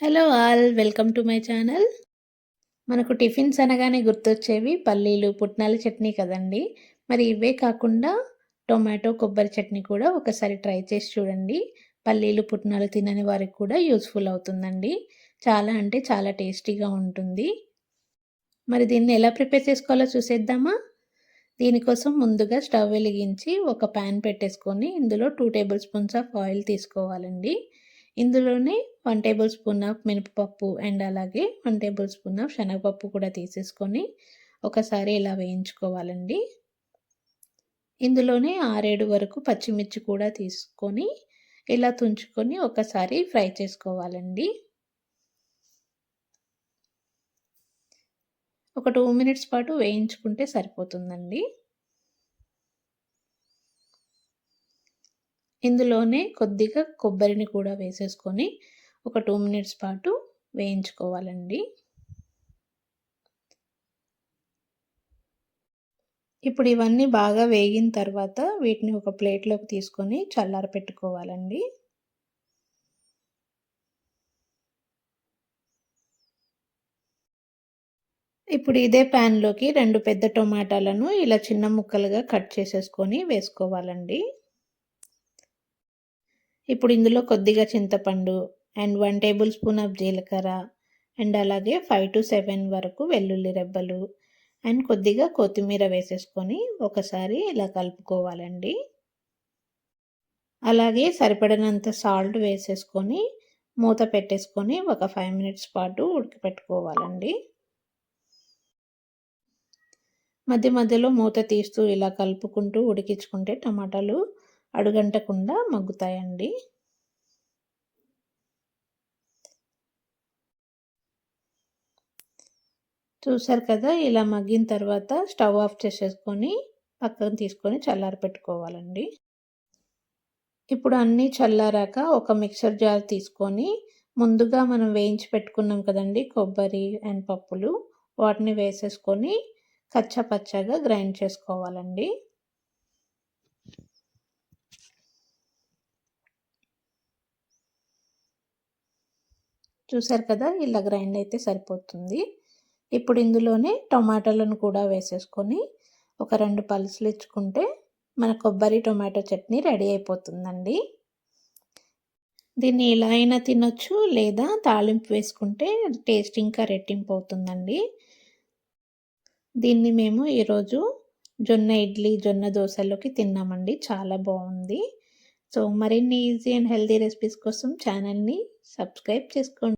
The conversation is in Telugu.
Hello all welcome to my channel. మనకు టిఫిన్స్ అనగానే గుర్తొచ్చేవి పల్లీలు పుట్నాల చట్నీ కదండి. మరి ఇవే కాకుండా టొమాటో కొబ్బరి చట్నీ కూడా ఒకసారి ట్రై చేసి చూడండి. పల్లీలు పుట్నాలు తినని వారికి కూడా యూస్ఫుల్ అవుతుందండి. చాలా అంటే చాలా టేస్టీగా ఉంటుంది. మరి దీన్ని ఎలా ప్రిపేర్ చేసుకోవాలో చూసేద్దామా? దీనికోసం ముందుగా స్టవ్ వెలిగించి ఒక ప్యాన్ పెట్టేసుకొని ఇందులో two table spoons of oil తీసుకోవాలండి. ఇందులోనే వన్ టేబుల్ స్పూన్ ఆఫ్ మినపప్పు అండ్ అలాగే వన్ టేబుల్ స్పూన్ ఆఫ్ శనగపప్పు కూడా తీసేసుకొని ఒకసారి ఇలా వేయించుకోవాలండి. ఇందులోనే ఆరేడు వరకు పచ్చిమిర్చి కూడా తీసుకొని ఇలా తుంచుకొని ఒకసారి ఫ్రై చేసుకోవాలండి. ఒక టూ మినిట్స్ పాటు వేయించుకుంటే సరిపోతుందండి. ఇందులోనే కొద్దిగా కొబ్బరిని కూడా వేసేసుకొని ఒక టూ మినిట్స్ పాటు వేయించుకోవాలండి. ఇప్పుడు ఇవన్నీ బాగా వేగిన తర్వాత వీటిని ఒక ప్లేట్లోకి తీసుకొని చల్లార పెట్టుకోవాలండి. ఇప్పుడు ఇదే ప్యాన్లోకి రెండు పెద్ద టొమాటాలను ఇలా చిన్న ముక్కలుగా కట్ చేసేసుకొని వేసుకోవాలండి. ఇప్పుడు ఇందులో కొద్దిగా చింతపండు and one table spoon of జీలకర్ర అండ్ అలాగే ఫైవ్ టు సెవెన్ వరకు వెల్లుల్లి రెబ్బలు అండ్ కొద్దిగా కొత్తిమీర వేసేసుకొని ఒకసారి ఇలా కలుపుకోవాలండి. అలాగే సరిపడినంత సాల్ట్ వేసేసుకొని మూత పెట్టేసుకొని ఒక ఫైవ్ మినిట్స్ పాటు ఉడికిపెట్టుకోవాలండి. మధ్య మధ్యలో మూత తీస్తూ ఇలా కలుపుకుంటూ ఉడికించుకుంటే టమాటాలు అడుగంటకుండా మగ్గుతాయండి. చూసారు కదా ఇలా మగ్గిన తర్వాత స్టవ్ ఆఫ్ చేసేసుకొని పక్కన తీసుకొని చల్లారి పెట్టుకోవాలండి. ఇప్పుడు అన్నీ చల్లారాక ఒక మిక్సర్ జార్ తీసుకొని ముందుగా మనం వేయించి పెట్టుకున్నాం కదండి కొబ్బరి అండ్ పప్పులు వాటిని వేసేసుకొని కచ్చా పచ్చగా గ్రైండ్ చేసుకోవాలండి. చూసారు కదా ఇలా గ్రైండ్ అయితే సరిపోతుంది. ఇప్పుడు ఇందులోనే టొమాటోలను కూడా వేసేసుకొని ఒక రెండు పలుసులు ఇచ్చుకుంటే మన కొబ్బరి టొమాటో చట్నీ రెడీ అయిపోతుందండి. దీన్ని ఇలా అయినా తినొచ్చు లేదా తాలింపు వేసుకుంటే టేస్ట్ ఇంకా రెట్టింపు అవుతుందండి. దీన్ని మేము ఈరోజు జొన్న ఇడ్లీ జొన్న దోశలోకి తిన్నామండి. చాలా బాగుంది. సో మరిన్ని ఈజీ అండ్ హెల్తీ రెసిపీస్ కోసం ఛానల్ని సబ్స్క్రైబ్ చేసుకోండి.